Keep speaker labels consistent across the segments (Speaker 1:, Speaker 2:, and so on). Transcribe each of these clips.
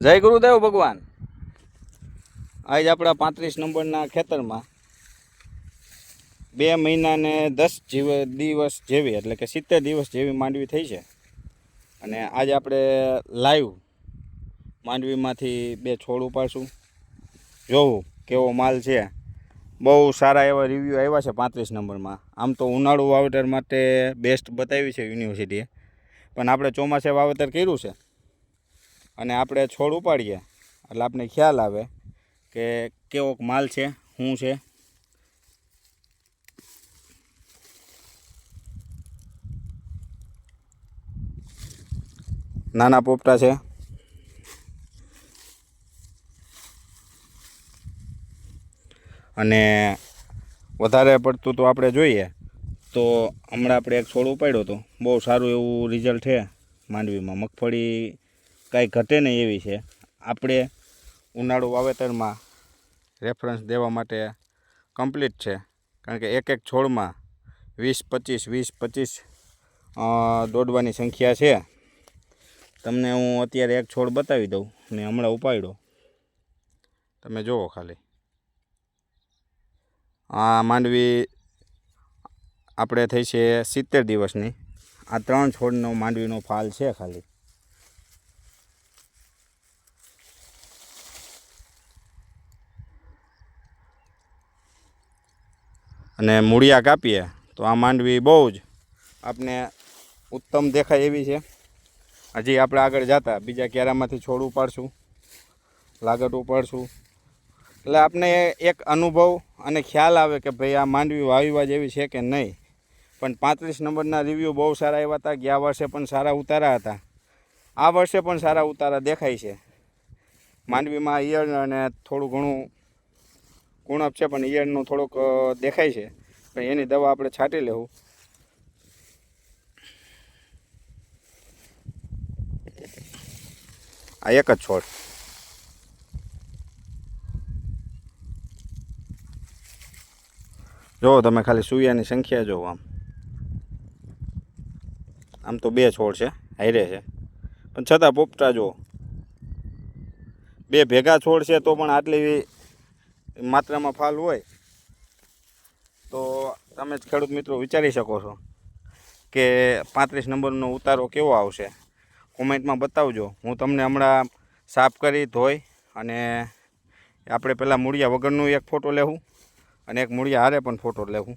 Speaker 1: જય ગુરુદેવ ભગવાન. આજ આપણા પાંત્રીસ નંબરના ખેતરમાં બે મહિના ને દસ જીવ દિવસ જેવી, એટલે કે સિત્તેર દિવસ જેવી માંડવી થઈ છે. અને આજ આપણે લાઈવ માંડવીમાંથી બે છોડ ઉપાડશું. જોવું કેવો માલ છે. બહુ સારા એવા રિવ્યૂ આવ્યા છે પાંત્રીસ નંબરમાં. આમ તો ઉનાળુ વાવેતર માટે બેસ્ટ બતાવી છે યુનિવર્સિટીએ પણ આપણે ચોમાસે વાવેતર કર્યું છે. અને આપણે છોડ ઉપાડીએ. એટલે આપણે ખ્યાલ આવે કે કેવો માલ છે, શું છે. નાના પોપટા છે. અને વધારે પડતું તો આપણે જોઈએ. તો હમણાં આપણે એક છોડ ઉપાડ્યો હતો. બહુ સારું એવું રિઝલ્ટ છે માંડવીમાં. મગફળી કાંઈ ઘટે નહીં એવી છે. આપણે ઉનાળુ વાવેતરમાં રેફરન્સ દેવા માટે કમ્પ્લીટ છે. કારણ કે એક એક છોડમાં વીસ, પચીસ વીસ, પચીસ દોડવાની સંખ્યા છે. તમને હું અત્યારે એક છોડ બતાવી દઉં ને હમણાં ઉપાડ્યો. તમે જુઓ ખાલી. આ માંડવી આપણે થઈ છે સિત્તેર દિવસની. આ ત્રણ છોડનો માંડવીનો ફાલ છે ખાલી. અને મૂળિયા કાપીએ, તો આ માંડવી બહુ જ આપને ઉત્તમ દેખાય એવી છે. હજી આપણે આગળ જતા, બીજા ક્યારામાંથી છોડ ઉપાડશું, લાગટ ઉપાડશું. એટલે આપને એક અનુભવ અને ખ્યાલ આવે કે ભાઈ આ માંડવી વાવીવા જેવી છે કે નહીં. પણ પાંત્રીસ નંબરના રિવ્યૂ બહુ સારા આવ્યા હતા, ગયા વર્ષે પણ સારા ઉતારા હતા. આ વર્ષે પણ સારા ઉતારા દેખાય છે. માંડવીમાં ઈયળ અને થોડું ઘણું કુણપ છે, પણ ઈયળનો થોડોક દેખાય છે. પણ એની દવા આપણે છાંટી લેવું. આ એક જ છોડ. જુઓ તમે ખાલી સૂર્યાની સંખ્યા જુઓ આમ. આમ તો બે છોડ છે હાઈરે છે. પણ છતાં પોપટા જુઓ. બે ભેગા છોડ છે, તો પણ આટલી માત્રામાં ફાલ હોય, તો તમે જ ખેડૂત મિત્રો વિચારી શકો છો કે પાંત્રીસ નંબરનો ઉતારો કેવો આવશે. કોમેન્ટમાં બતાવજો. હું તમને હમણાં સાફ કરી ધોઈ અને આપણે પહેલાં મૂળિયા વગરનું એક ફોટો લેવું અને એક મૂળિયા હારે પણ ફોટો લેવું.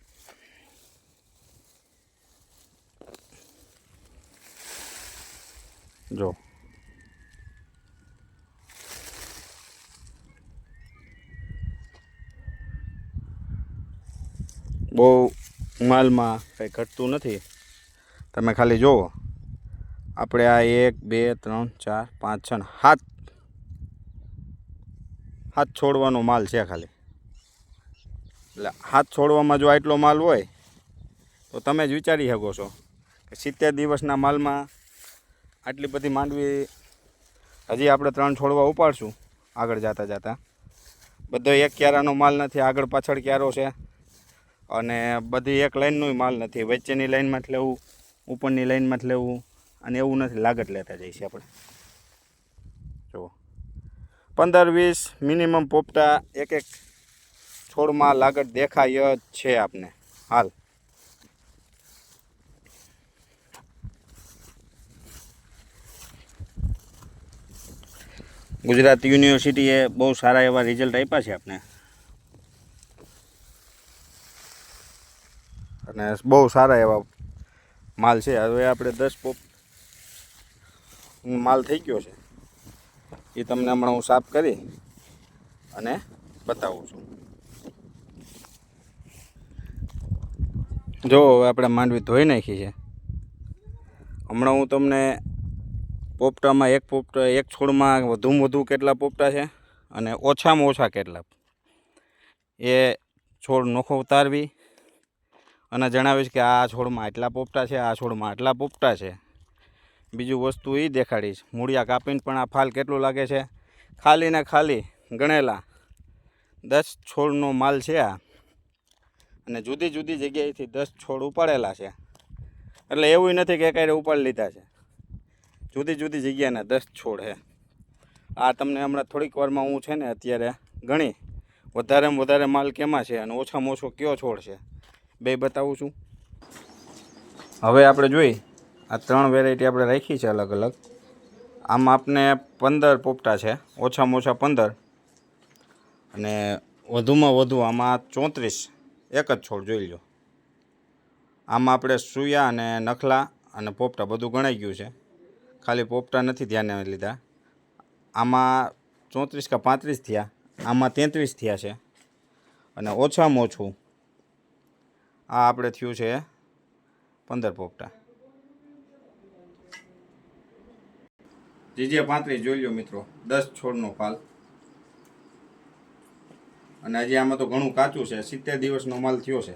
Speaker 1: જો. બહુ માલમાં કંઈ ઘટતું નથી. તમે ખાલી જુઓ આપણે આ એક, બે, ત્રણ, ચાર, પાંચ, છ હાથ હાથ છોડવાનો માલ છે ખાલી. એટલે હાથ છોડવામાં જો આટલો માલ હોય, તો તમે જ વિચારી શકો છો કે સિત્તેર દિવસના માલમાં આટલી બધી માંડવી હજી આપણે ત્રણ છોડવા ઉપાડશું આગળ જતા જતા. બધો એક ક્યારાનો માલ નથી, આગળ પાછળ ક્યારો છે. અને બધી એક લાઈનનો માલ નથી. વચ્ચેની જ લેવું, ઉપરની લાઇનમાં જ લેવું અને એવું નથી. લાગત લેતા જઈશું આપણે. જુઓ. પંદર વીસ મિનિમમ પોપટા એક એક છોડમાં લાગત દેખાય જ છે આપને. હાલ. ગુજરાત યુનિવર્સિટીએ બહુ સારા એવા રિઝલ્ટ આપ્યા છે આપને. અને બહુ સારા એવા માલ છે. હવે આપણે દસ પોપ માલ થઈ ગયો છે. એ તમને હમણાં હું સાફ કરી અને બતાવું છું. જો, હવે આપણે માંડવી ધોઈ નાખી છે. હમણાં હું તમને પોપટામાં એક પોપટા, એક છોડમાં વધુમાં વધુ કેટલા પોપટા છે અને ઓછામાં ઓછા કેટલા? એ છોડ નોખો ઉતારવી અને જણાવીશ કે આ છોડમાં આટલા પોપટા છે, આ છોડમાં આટલા પોપટા છે. બીજું વસ્તુ એ દેખાડીશ મૂળિયા કાપીને પણ આ ફાલ કેટલું લાગે છે? ખાલી ને ખાલી ગણેલા દસ છોડનો માલ છે આ. અને જુદી જુદી જગ્યાએથી દસ છોડ ઉપાડેલા છે. એટલે એવું નથી કે કાંઈ ઉપાડી લીધા છે. જુદી જુદી જગ્યાના દસ છોડ છે. આ તમને હમણાં થોડીક વારમાં હું છે ને અત્યારે ગણી. વધારેમાં વધારે માલ કેમાં છે અને ઓછામાં ઓછો કયો છોડ છે? બે બતાવું છું. હવે આપણે જોઈ, આ ત્રણ વેરાયટી આપણે રાખી છે અલગ અલગ. આમાં આપને પંદર પોપટા છે, ઓછામાં ઓછા પંદર. અને વધુમાં વધુ આમાં ચોત્રીસ, એક જ છોડ જોઈ લો આમાં આપણે સુયા અને નખલા અને પોપટા બધું ગણાઈ ગયું છે. ખાલી પોપટા નથી ધ્યાને લીધા. આમાં ચોત્રીસ કે પાંત્રીસ થયા, આમાં તેત્રીસ થયા છે. અને ઓછામાં ઓછું આ આપણે થયું છે પંદર પોપટા. જીજે પાંત્રીસ જોઈ લો મિત્રો, દસ છોડનો પાલ અને હજી આમાં તો ઘણું કાચું છે, સિત્તેર દિવસનો માલ થયો છે.